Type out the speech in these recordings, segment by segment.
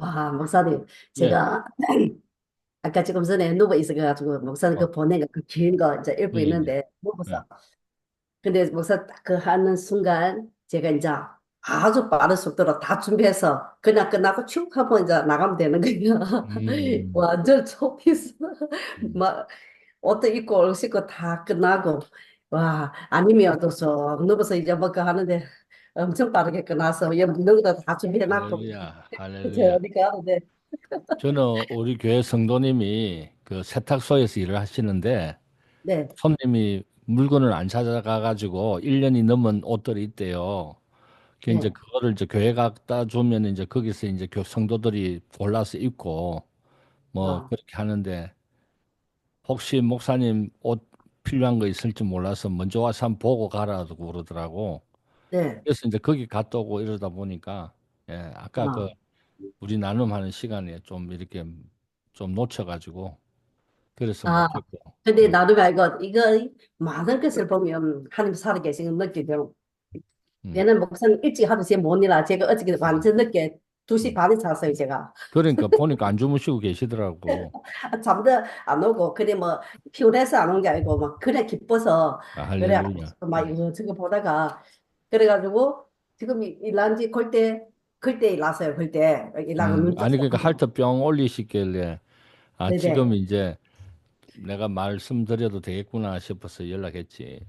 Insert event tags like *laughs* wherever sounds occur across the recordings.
와, 목사님, 네, 제가 *clears throat* 아까 조금 전에 누워 있어가지고 목사님 어, 그 보낸 거, 그긴거 이제 읽고 예, 예, 있는데 예. 누워서. 근데 목사 딱 그 하는 순간 제가 이제 아주 빠른 속도로 다 준비해서 그냥 끝나고 쭉 하고 이제 나가면 되는 거예요. 음, *laughs* 완전 초피스. 음, *laughs* 막 옷도 입고 옷 입고 다 끝나고 와 아니면 또쏙 누워서 이제 뭐그 하는데 엄청 빠르게 끝나서 얘 먹는 것도 다 준비해놨고 할렐루야, 이제 할렐루야. 어디 가는데 *laughs* 저는 우리 교회 성도님이 그 세탁소에서 일을 하시는데 네. 손님이 물건을 안 찾아가 가지고 1년이 넘은 옷들이 있대요. 그 이제 네. 그거를 이제 교회 갖다 주면 이제 거기서 이제 교 성도들이 골라서 입고 뭐 아, 그렇게 하는데 혹시 목사님 옷 필요한 거 있을지 몰라서 먼저 와서 한번 보고 가라고 그러더라고. 네. 그래서 이제 거기 갔다 오고 이러다 보니까 예, 아까 그 아, 우리 나눔하는 시간에 좀 이렇게 좀 놓쳐 가지고 그래서 아, 못했고. 근데 예, 나도 말고 이거 많은 것을 보면 하나님 살아계신 걸 느끼죠. 음, 얘는 목사님 일찍 하도 제못 일어나. 제가 어저께 완전 늦게 2시 음. 반에 잤어요, 제가. 그러니까 보니까 안 주무시고 계시더라고. 아, *laughs* 잠도 안 오고, 그래 뭐 피곤해서 안 온 게 아니고 막 그래 기뻐서 아, 그래 할렐루야. 막 예. 이거 저거 보다가 그래가지고 지금 이- 일한 지 그때 그때 일났어요, 그때 일하고 음, 눈 아니 그러니까 뿅 올리시길래 아 네네. 지금 이제 내가 말씀드려도 되겠구나 싶어서 연락했지.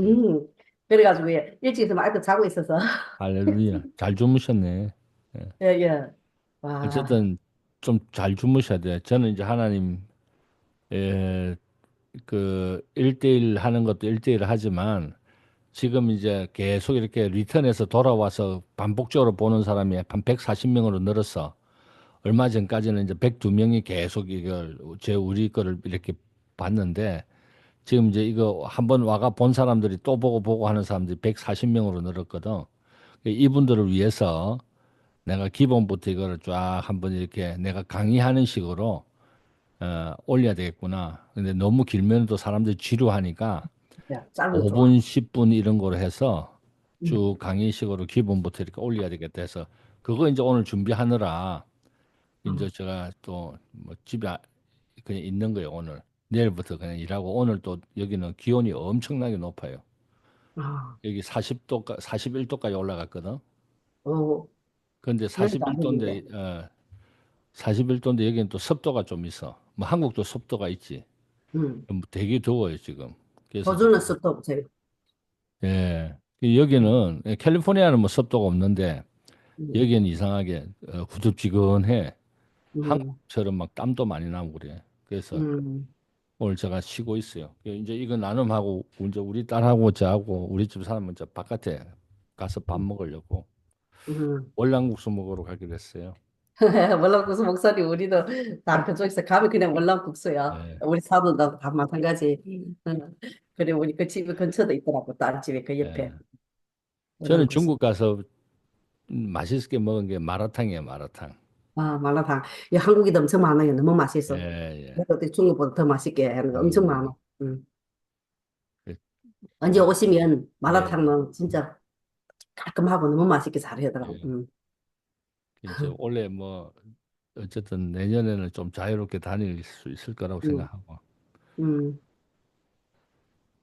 음, 음, 그래가지고 예, 일찍 있으면 아이고 자고 있어서 *laughs* 할렐루야. 잘 주무셨네. 예. 예, 예. 와, 어쨌든 좀 잘 주무셔야 돼. 저는 이제 하나님 예, 그 1대1 하는 것도 1대1 하지만 지금 이제 계속 이렇게 리턴해서 돌아와서 반복적으로 보는 사람이 한 140명으로 늘었어. 얼마 전까지는 이제 102명이 계속 이걸 제 우리 거를 이렇게 봤는데 지금 이제 이거 한번 와가 본 사람들이 또 보고 보고 하는 사람들이 140명으로 늘었거든. 이분들을 위해서 내가 기본부터 이거를 쫙 한번 이렇게 내가 강의하는 식으로 어, 올려야 되겠구나. 근데 너무 길면 또 사람들이 지루하니까 야, 거 좋아. 5분, 10분 이런 거로 해서 음, 쭉 강의식으로 기본부터 이렇게 올려야 되겠다 해서 그거 이제 오늘 준비하느라 이제 음, 제가 또 뭐 집에 아- 그냥 있는 거예요, 오늘. 내일부터 그냥 일하고 오늘 또 여기는 기온이 엄청나게 높아요. 아, 여기 40도까 41도까지 올라갔거든. 어, 근데 되는데. 41도인데 어 41도인데 여기는 또 습도가 좀 있어. 뭐 한국도 습도가 있지. 음, 뭐 되게 더워요, 지금. 그래서 호주는 습도 없어요. 예. 여기는 캘리포니아는 뭐 습도가 없는데 음, 여기는 이상하게 어, 후덥지근해. 음, 한국처럼 막 땀도 많이 나고 그래. 그래서 음, 오늘 제가 쉬고 있어요. 이제 이거 나눔하고 이제 우리 딸하고 저하고 우리 집 사람은 저 바깥에 가서 밥 먹으려고 음. 월남국수 먹으러 가기로 했어요. *laughs* 월남 국수 목소리 우리도 다 그쪽에서 가면 그냥 월남 국수야. 예, 우리 사도도 다 마찬가지. 응. 그래 우리 그집 근처도 있더라고 딸 집에 그 옆에 예. 저는 월남국수. 중국 가서 맛있게 먹은 게 마라탕이에요, 마라탕. 아 마라탕. 이 한국에도 엄청 많아요. 너무 예, 맛있어. 예. 그래도 중국보다 더 맛있게 하는 거 엄청 음, 많아. 응. 그, 언제 오시면 예, 마라탕은 진짜 깔끔하고 너무 맛있게 잘 예. 하더라고. 응. 이제 *laughs* 원래 뭐 어쨌든 내년에는 좀 자유롭게 다닐 수 있을 거라고 응. 생각하고. 응.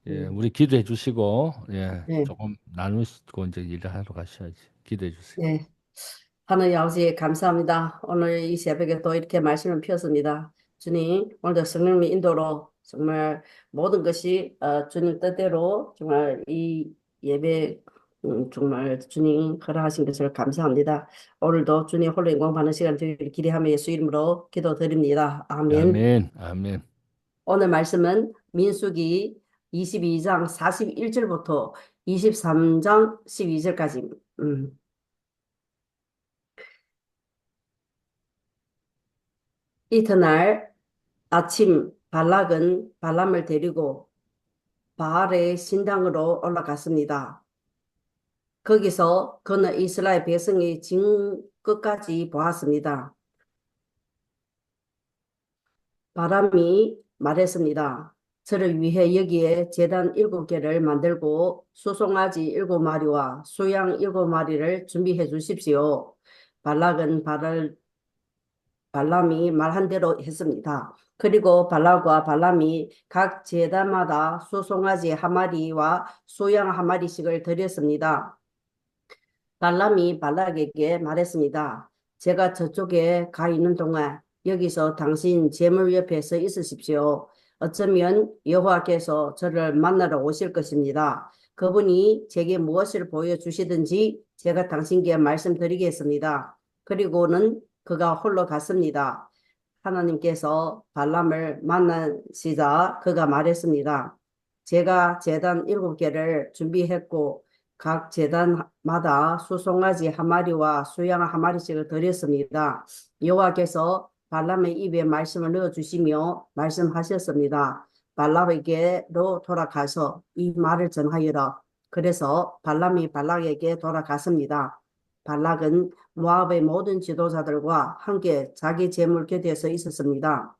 예, 응. 우리 기도해 주시고, 예, 네. 조금 나누시고 이제 일을 하러 가셔야지. 기도해 주세요. 네. 하나님 아버지 감사합니다. 오늘 이 새벽에 또 이렇게 말씀을 피웠습니다. 주님, 오늘도 성령의 인도로 정말 모든 것이 어, 주님 뜻대로 정말 이 예배 음, 정말 주님 허락하신 것을 감사합니다. 오늘도 주님 홀로 영광받는 시간 되기를 기대하며 예수 이름으로 기도드립니다. 아멘. 아멘, 아멘. 오늘 말씀은 민수기 22장 41절부터 23장 12절까지 음. 이튿날 아침 발락은 발람을 데리고 바알의 신당으로 올라갔습니다. 거기서 그는 이스라엘 백성의 진 끝까지 보았습니다. 바람이 말했습니다. 저를 위해 여기에 제단 일곱 개를 만들고 수송아지 일곱 마리와 수양 일곱 마리를 준비해 주십시오. 발락은 발을 발람이 말한 대로 했습니다. 그리고 발락과 발람이 각 제단마다 수송아지 한 마리와 수양 한 마리씩을 드렸습니다. 발람이 발락에게 말했습니다. 제가 저쪽에 가 있는 동안 여기서 당신 재물 옆에 서 있으십시오. 어쩌면 여호와께서 저를 만나러 오실 것입니다. 그분이 제게 무엇을 보여주시든지 제가 당신께 말씀드리겠습니다. 그리고는 그가 홀로 갔습니다. 하나님께서 발람을 만나시자 그가 말했습니다. 제가 제단 일곱 개를 준비했고 각 제단마다 수송아지 한 마리와 수양 한 마리씩을 드렸습니다. 여호와께서 발람의 입에 말씀을 넣어 주시며 말씀하셨습니다. 발람에게로 돌아가서 이 말을 전하여라. 그래서 발람이 발락에게 돌아갔습니다. 발락은 모압의 모든 지도자들과 함께 자기 재물 곁에서 있었습니다.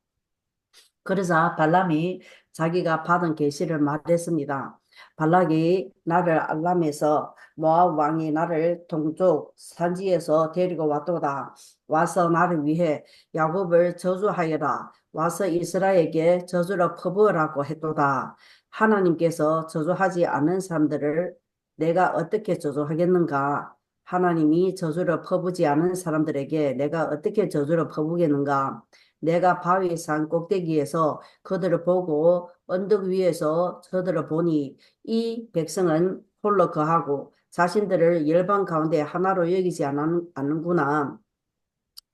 그러자 발람이 자기가 받은 계시를 말했습니다. 발락이 나를 알람에서 모압 왕이 나를 동쪽 산지에서 데리고 왔도다. 와서 나를 위해 야곱을 저주하여라. 와서 이스라엘에게 저주를 퍼부으라고 했도다. 하나님께서 저주하지 않은 사람들을 내가 어떻게 저주하겠는가? 하나님이 저주를 퍼부지 않은 사람들에게 내가 어떻게 저주를 퍼부겠는가? 내가 바위 산 꼭대기에서 그들을 보고 언덕 위에서 저들을 보니 이 백성은 홀로 거하고 자신들을 열방 가운데 하나로 여기지 않는, 않는구나.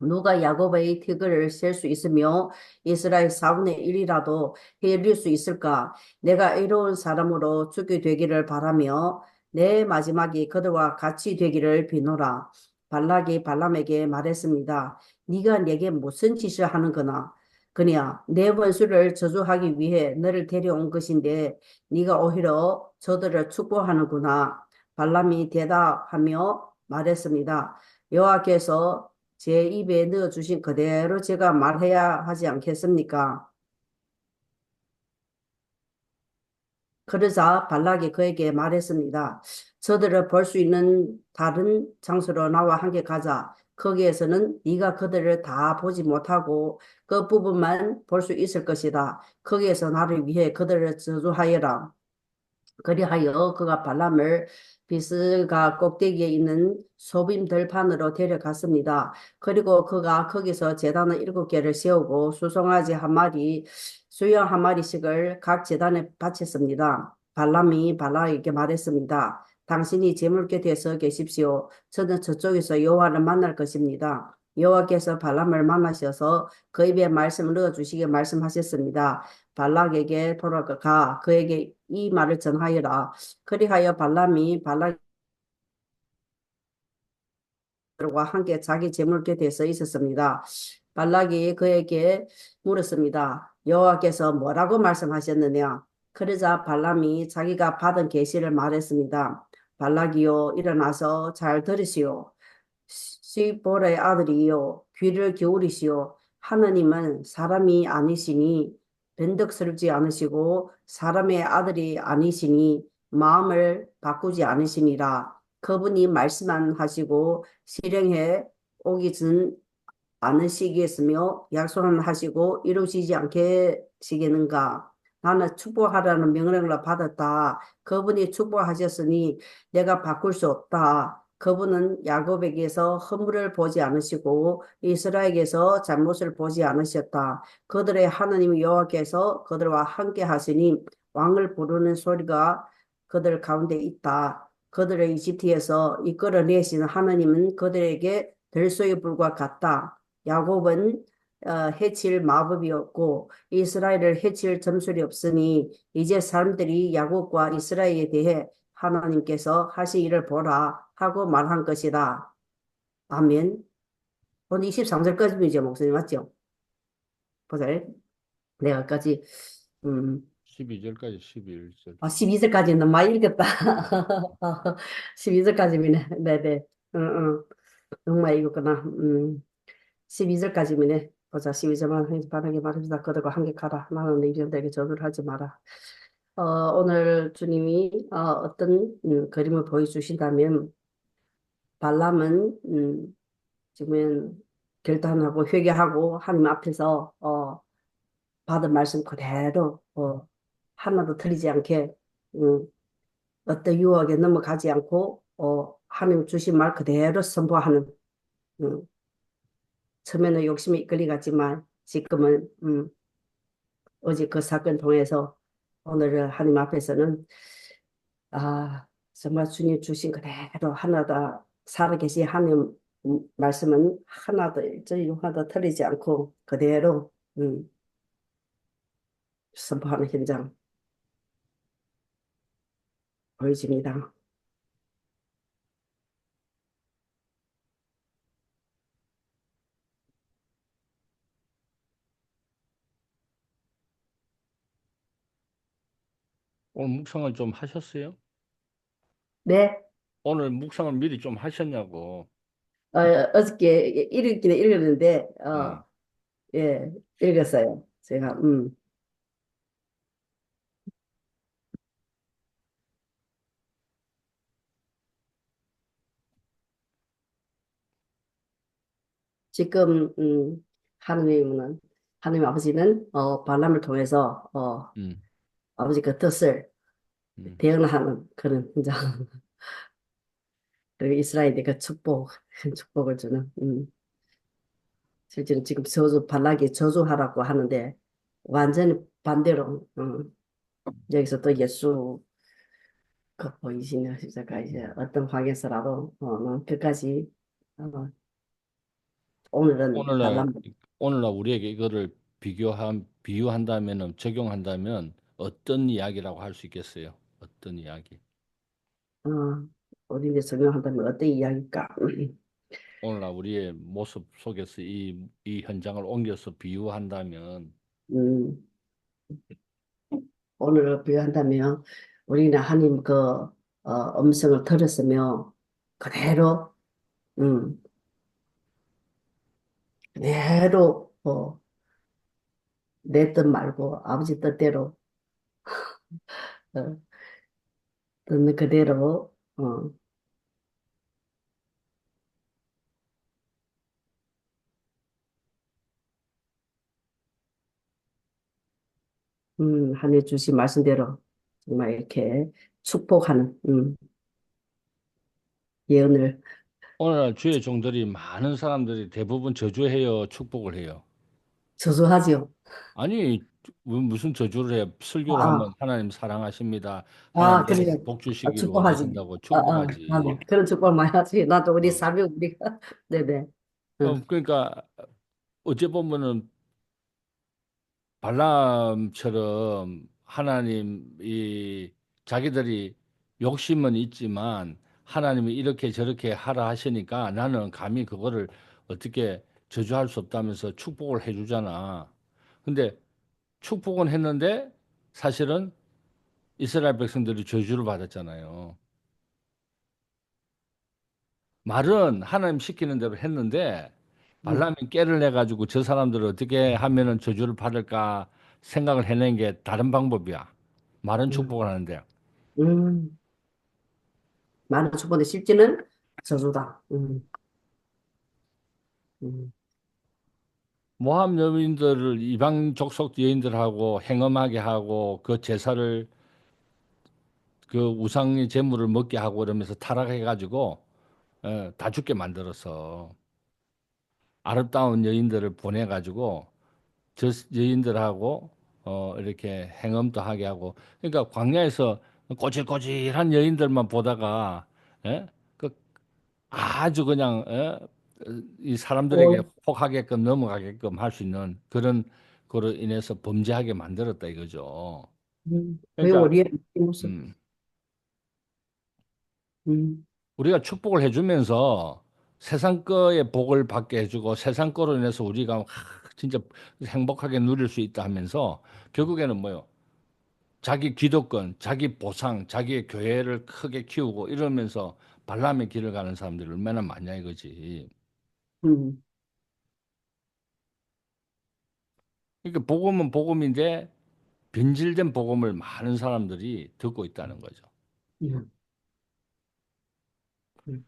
누가 야곱의 티그를 셀 수 있으며 이스라엘 4분의 1이라도 헤아릴 수 있을까? 내가 이로운 사람으로 죽게 되기를 바라며 내 마지막이 그들과 같이 되기를 비노라. 발락이 발람에게 말했습니다. 네가 내게 무슨 짓을 하는 거나? 그냐 내 원수를 저주하기 위해 너를 데려온 것인데 네가 오히려 저들을 축복하는구나. 발람이 대답하며 말했습니다. 여호와께서 제 입에 넣어 주신 그대로 제가 말해야 하지 않겠습니까? 그러자 발락이 그에게 말했습니다. 저들을 볼 수 있는 다른 장소로 나와 함께 가자. 거기에서는 네가 그들을 다 보지 못하고 그 부분만 볼 수 있을 것이다. 거기에서 나를 위해 그들을 저주하여라. 그리하여 그가 발람을 비스가 꼭대기에 있는 소빔 들판으로 데려갔습니다. 그리고 그가 거기서 제단을 일곱 개를 세우고 수송아지 한 마리, 수영 한 마리씩을 각 제단에 바쳤습니다. 발람이 발라에게 말했습니다. 당신이 제물 곁에 서 계십시오. 저는 저쪽에서 여호와를 만날 것입니다. 여호와께서 발람을 만나셔서 그 입에 말씀을 넣어 주시게 말씀하셨습니다. 발락에게 돌아가 그에게 이 말을 전하여라. 그리하여 발람이 발락 과 함께 자기 제물 곁에 서 있었습니다. 발락이 그에게 물었습니다. 여호와께서 뭐라고 말씀하셨느냐? 그러자 발람이 자기가 받은 계시를 말했습니다. 발락이요 일어나서 잘 들으시오. 시보라의 아들이요 귀를 기울이시오. 하나님은 사람이 아니시니 변덕스럽지 않으시고 사람의 아들이 아니시니 마음을 바꾸지 않으시니라. 그분이 말씀만 하시고 실행해 오기 전 않으시겠으며 약속은 하시고 이루시지 않겠시겠는가. 나는 축복하라는 명령을 받았다. 그분이 축복하셨으니 내가 바꿀 수 없다. 그분은 야곱에게서 허물을 보지 않으시고 이스라엘에게서 잘못을 보지 않으셨다. 그들의 하나님 여호와께서 그들과 함께 하시니 왕을 부르는 소리가 그들 가운데 있다. 그들을 이집트에서 이끌어내시는 하나님은 그들에게 들소의 불과 같다. 야곱은 어, 해칠 마법이었고 이스라엘을 해칠 점술이 없으니 이제 사람들이 야곱과 이스라엘에 대해 하나님께서 하신 일을 보라 하고 말한 것이다. 아멘. 오늘 23절까지면 이제 목소리 맞죠? 보세요. 내가 아까지 음, 12절까지 11절. 아, 12절까지는 많이 읽었다. *laughs* 12절까지면 네네. 응, 응. 많이 읽었구나. 음. 12절까지면 보자. 12절만 바르게. 그들과 함께 가라. 나는 내 입장되게 저주를 하지 마라. 어, 오늘 주님이 어, 어떤 음, 그림을 보여주신다면 발람은 음, 지금 결단하고 회개하고 하나님 앞에서 어, 받은 말씀 그대로 어, 하나도 틀리지 않게 음, 어떤 유혹에 넘어가지 않고 어, 하나님 주신 말 그대로 선포하는 음, 처음에는 욕심이 이끌리 갔지만 지금은 음, 어제 그 사건 통해서 오늘 하나님 앞에서는 아 정말 주님 주신 그대로 하나도 살아계신 하나님 음, 말씀은 하나도 일절이 하나도 틀리지 않고 그대로 음, 선포하는 현장 보여집니다. 오늘 묵상을 좀 하셨어요? 네, 오늘 묵상을 미리 좀 하셨냐고. 어, 어저께 읽기는 읽었는데 어. 어, 예, 읽었어요. 제가 음. 지금 음, 하느님은 하느님 아버지는 어, 발람을 통해서 어, 음, 아버지 그 뜻을 음. 대응하는 그런 현장 *laughs* 그리고 이스라엘의 그 축복 *laughs* 축복을 주는 음. 실제는 지금 저주 발락이 저주하라고 하는데 완전히 반대로 음, 여기서 또 예수 그 보이시는 십자가 이제 어떤 방에서라도 어, 어, 끝까지 어, 오늘은 오늘날 발람 오늘날 우리에게 이거를 비교한 비유한다면은 적용한다면 어떤 이야기라고 할 수 있겠어요? 어떤 이야기? 어, 우리에게 적용한다면 어떤 이야기일까? *clears throat* 오늘날 우리의 모습 속에서 이, 이 현장을 옮겨서 비유한다면 음, 오늘을 비유한다면 우리는 하나님 그 어, 음성을 들었으며 그대로 음, 그대로 어, 내 뜻 말고 아버지 뜻대로 *laughs* 어, 듣는 그대로 어, 음, 하나님 주신 말씀대로 정말 이렇게 축복하는 음, 예언을. 오늘날 주의 종들이 많은 사람들이 대부분 저주해요, 축복을 해요. 저주하지요. 아니 무- 무슨 저주를 해요? 설교를 하면 아, 하나님 사랑하십니다. 아, 하나님 복, 그래. 복 아, 주시기를 축복하지. 원하신다고 아, 아, 아, 축복하지. 네. 그런 축복 많이 하지. 나도 우리 어. 사명 우리가 *laughs* 네네. 어, 응, 그러니까 어째 보면은 발람처럼 하나님이 자기들이 욕심은 있지만 하나님이 이렇게 저렇게 하라 하시니까 나는 감히 그거를 어떻게 저주할 수 없다면서 축복을 해주잖아. 근데 축복은 했는데 사실은 이스라엘 백성들이 저주를 받았잖아요. 말은 하나님 시키는 대로 했는데 응, 발람이 깨를 내 가지고 저 사람들을 어떻게 하면은 저주를 받을까 생각을 해낸 게 다른 방법이야. 말은 응, 축복을 하는데 음, 많은 축복인데 실제는 저주다. 음, 음, 모함 여인들을 이방 족속 여인들하고 행음하게 하고 그 제사를 그 우상의 제물을 먹게 하고 그러면서 타락해 가지고 어, 다 죽게 만들어서 아름다운 여인들을 보내 가지고 저 여인들하고 어 이렇게 행음도 하게 하고 그러니까 광야에서 꼬질꼬질한 여인들만 보다가 예? 그 아주 그냥 예? 이 사람들에게 오, 혹하게끔 넘어가게끔 할 수 있는 그런 거로 인해서 범죄하게 만들었다 이거죠. 음, 그 그러니까 우리의 모습. 음, 음, 우리가 축복을 해주면서 세상 거의 복을 받게 해주고 세상 거로 인해서 우리가 하, 진짜 행복하게 누릴 수 있다 하면서 결국에는 뭐요? 자기 기득권, 자기 보상, 자기의 교회를 크게 키우고 이러면서 발람의 길을 가는 사람들이 얼마나 많냐 이거지. 음, 그러니까 복음은 복음인데 변질된 복음을 많은 사람들이 듣고 있다는 거죠. 음, 음.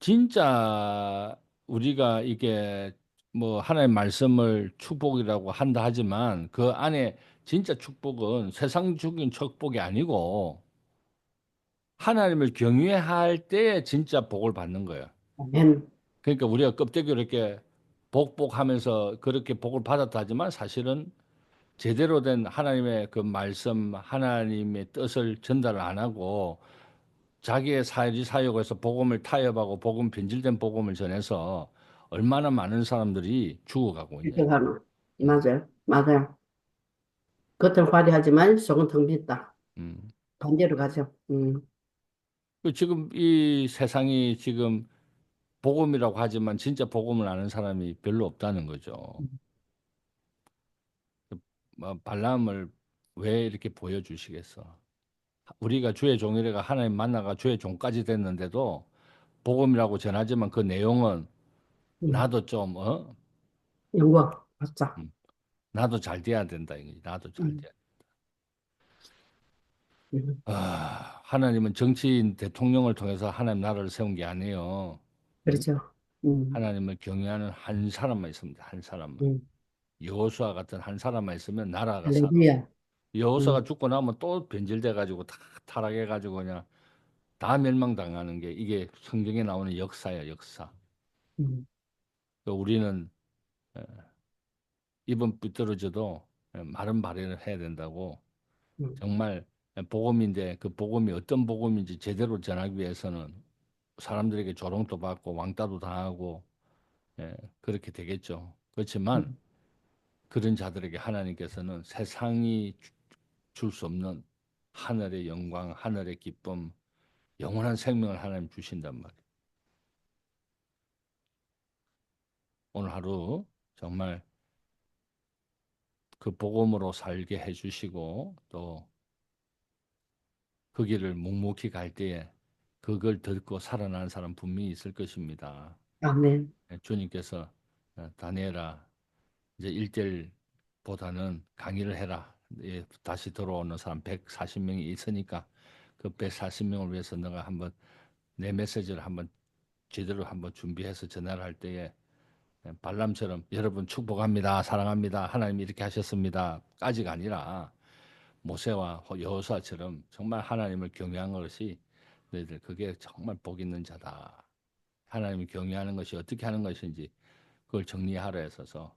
진짜 우리가 이게 뭐 하나의 말씀을 축복이라고 한다 하지만 그 안에 진짜 축복은 세상적인 축복이 아니고 하나님을 경외할 때 진짜 복을 받는 거예요. 아멘. 그러니까 우리가 껍데기로 이렇게 복복하면서 그렇게 복을 받았다 하지만 사실은 제대로 된 하나님의 그 말씀, 하나님의 뜻을 전달을 안 하고 자기의 사지 사역에서 복음을 타협하고 복음 변질된 복음을 전해서 얼마나 많은 사람들이 죽어가고 있냐. 맞아요. 맞아요. 겉은 화려하지만 속은 텅 빈다. 음. 반대로 가죠. 음. 그 지금 이 세상이 지금 복음이라고 하지만 진짜 복음을 아는 사람이 별로 없다는 거죠. 뭐 발람을 왜 이렇게 보여주시겠어? 우리가 주의 종이래가 하나님 만나가 주의 종까지 됐는데도 복음이라고 전하지만 그 내용은 음. 나도 좀 어? 영광. 맞죠. 음, 나도 잘 돼야 된다 이거지. 나도 잘 음. 돼야. 음. 아, 하나님은 정치인 대통령을 통해서 하나님 나라를 세운 게 아니에요. 음? 그렇죠. 음. 하나님을 경외하는 한 사람만 있습니다. 한 사람만. 음. 여호수아 같은 한 사람만 있으면 나라가 살아. 할렐루야. 여호수아가 음. 죽고 나면 또 변질돼 가지고 다 타락해 가지고 그냥 다 멸망당하는 게 이게 성경에 나오는 역사야, 역사. 음. 그 우리는 에, 입은 삐뚤어져도 에, 마른 발현을 해야 된다고 음. 정말 복음인데 그 복음이 어떤 복음인지 제대로 전하기 위해서는 사람들에게 조롱도 받고 왕따도 당하고 예, 그렇게 되겠죠. 그렇지만 음. 그런 자들에게 하나님께서는 세상이 줄 수 없는 하늘의 영광, 하늘의 기쁨, 영원한 생명을 하나님 주신단 말이에요. 오늘 하루 정말 그 복음으로 살게 해주시고 또 그 길을 묵묵히 갈 때에 그걸 듣고 살아나는 사람 분명히 있을 것입니다. 아멘. 예, 주님께서 어, 다니엘아 이제 일대일보다는 강의를 해라. 예, 다시 들어오는 사람 140명이 있으니까 그 140명을 위해서 너가 한번 내 메시지를 한번 제대로 한번 준비해서 전화를 할 때에 예, 발람처럼 여러분 축복합니다. 사랑합니다. 하나님 이렇게 하셨습니다. 까지가 아니라 모세와 여호수아처럼 정말 하나님을 경외한 것이 너희들 그게 정말 복 있는 자다. 하나님을 경외하는 것이 어떻게 하는 것인지 그걸 정리하라 했어서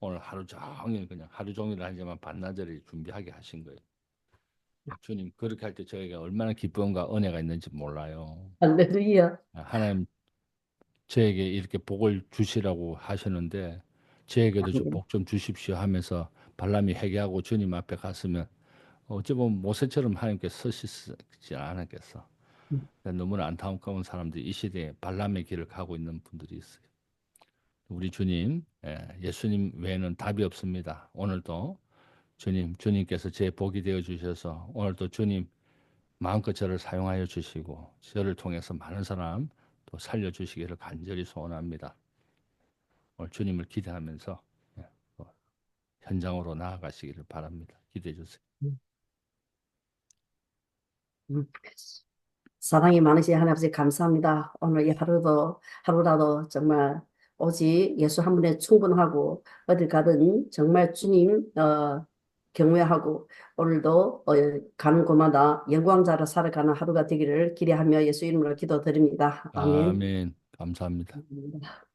오늘 하루 종일 그냥 하루 종일 하지만 반나절이 준비하게 하신 거예요. 주님 그렇게 할 때 저에게 얼마나 기쁨과 은혜가 있는지 몰라요. 할렐루야. 하나님 저에게 이렇게 복을 주시라고 하셨는데 저에게도 좀 아멘. 복좀 주십시오 하면서 발람이 회개하고 주님 앞에 갔으면 어찌 보면 모세처럼 하나님께 서시지 않았겠어. 음. 너무나 안타까운 사람들이 이 시대에 발람의 길을 가고 있는 분들이 있어요. 우리 주님, 예, 예수님 외에는 답이 없습니다. 오늘도 주님, 주님께서 제 복이 되어 주셔서 오늘도 주님 마음껏 저를 사용하여 주시고 저를 통해서 많은 사람 또 살려 주시기를 간절히 소원합니다. 오늘 주님을 기대하면서 예, 어, 현장으로 나아가시기를 바랍니다. 기대해 주세요. 음. 음. 사랑이 많으신 하나님 아버지 감사합니다. 오늘 이 하루도 하루라도 정말 오직 예수 한 분에 충분하고 어딜 가든 정말 주님 어, 경외하고 오늘도 어, 가는 곳마다 영광자로 살아가는 하루가 되기를 기대하며 예수 이름으로 기도드립니다. 아멘. 아멘. 감사합니다. 감사합니다.